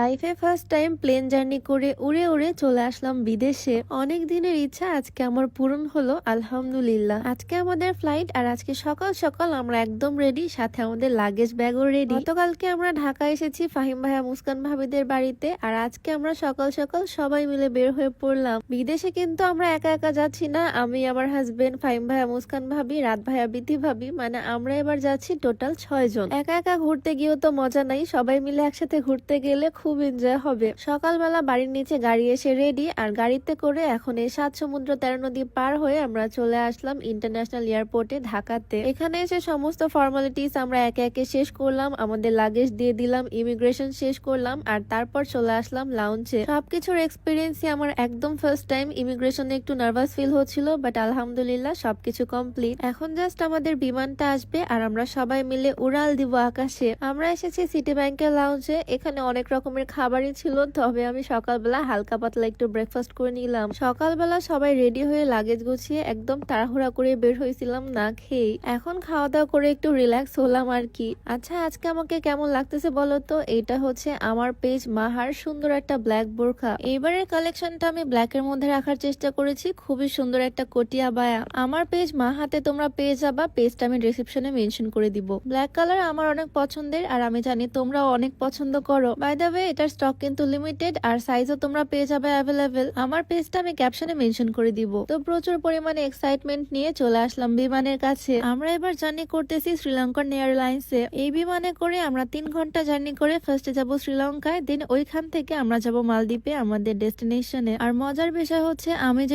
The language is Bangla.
লাইফে ফার্স্ট টাইম প্লেন জার্নি করে উড়ে উড়ে চলে আসলাম বিদেশে। অনেক দিনের ইচ্ছা আজকে আমার পূরণ হলো, আলহামদুলিল্লাহ। আজকে আমাদের ফ্লাইট আর আজকে সকাল সকাল আমরা একদম রেডি সাথে আমাদের লাগেজ ব্যাগও রেডি গতকালকে আমরা ঢাকা এসেছি ফাহিম ভাইয়া, মুস্কান ভাবিদের বাড়িতে। আর আজকে আমরা সকাল সকাল সবাই মিলে বের হয়ে পড়লাম। বিদেশে কিন্তু আমরা একা একা যাচ্ছি না। আমি, আমার হাজবেন্ড ফাহিম ভাইয়া, মুস্কান ভাবি, রাত ভাইয়া, বিথি ভাবি। মানে আমরা এবার যাচ্ছি টোটাল ছয় জন। একা একা ঘুরতে গিয়েও তো মজা নাই। সবাই মিলে একসাথে ঘুরতে গেলে খুব এনজয় হবে। সকালবেলা বাড়ির নিচে গাড়ি এসে রেডি আর গাড়িতে করে এখন এই সাত সমুদ্র তেরো নদী পার হয়ে আমরা চলে আসলাম ইন্টারন্যাশনাল এয়ারপোর্টে ঢাকাতে। এখানে এসে সমস্ত ফর্মালিটিস আমরা একে একে শেষ করলাম, আমাদের লাগেজ দিয়ে দিলাম ইমিগ্রেশন শেষ করলাম আর তারপর চলে আসলাম লাউঞ্চে সবকিছুর এক্সপিরিয়েন্সই আমার একদম ফার্স্ট টাইম ইমিগ্রেশনে একটু নার্ভাস ফিল হচ্ছিল বাট আলহামদুলিল্লাহ সবকিছু কমপ্লিট এখন জাস্ট আমাদের বিমানটা আসবে আর আমরা সবাই মিলে উড়াল দিব আকাশে। আমরা এসেছি সিটি ব্যাংকের লাউঞ্জে এখানে অনেক রকমের খাবারই ছিল, তবে আমি সকালবেলা হালকা পাতলা একটু ব্রেকফাস্ট করে নিলাম। সকালবেলা সবাই রেডি হয়ে লাগেজ গুছিয়ে একদম তাড়াহুড়া করে বের হয়েছিলাম না খেয়ে এখন খাওয়া দাওয়া করে একটু রিল্যাক্স হলাম আর কি। আচ্ছা আজকে আমাকে কেমন লাগতেছে বলো তো? এটা হচ্ছে আমার পেজ মাহার সুন্দর একটা ব্ল্যাক বোরখা। এইবারের কালেকশনটা আমি ব্ল্যাকের মধ্যে রাখার চেষ্টা করেছি, খুবই সুন্দর একটা কটিয়া বায়া। আমার পেজ মাহাতে তোমরা পেয়ে যাবা পেজটা আমি ডিসক্রিপশনে মেনশন করে দিব। ব্ল্যাক কালার আমার অনেক পছন্দের, আর আমি জানি তোমরাও অনেক পছন্দ করো। বাই দ্য ওয়ে এটার স্টক কিন্তু লিমিটেড আর সাইজও তোমরা পেয়ে যাবে অ্যাভেলেবেল আমার পেজটা আমি ক্যাপশনে মেনশন করে দিব। তো প্রচুর পরিমাণে এক্সাইটমেন্ট নিয়ে চলে আসলাম বিমানের কাছে। আমরা এবার জার্নি করতেছি শ্রীলঙ্কান এয়ারলাইন্সে এই বিমানে করে আমরা তিন ঘণ্টা জার্নি করে ফার্স্টে যাব শ্রীলঙ্কায় দেন ওইখান থেকে আমরা যাব মালদ্বীপে, আমাদের ডেস্টিনেশনে আর মজার বিষয় হচ্ছে, আমি যে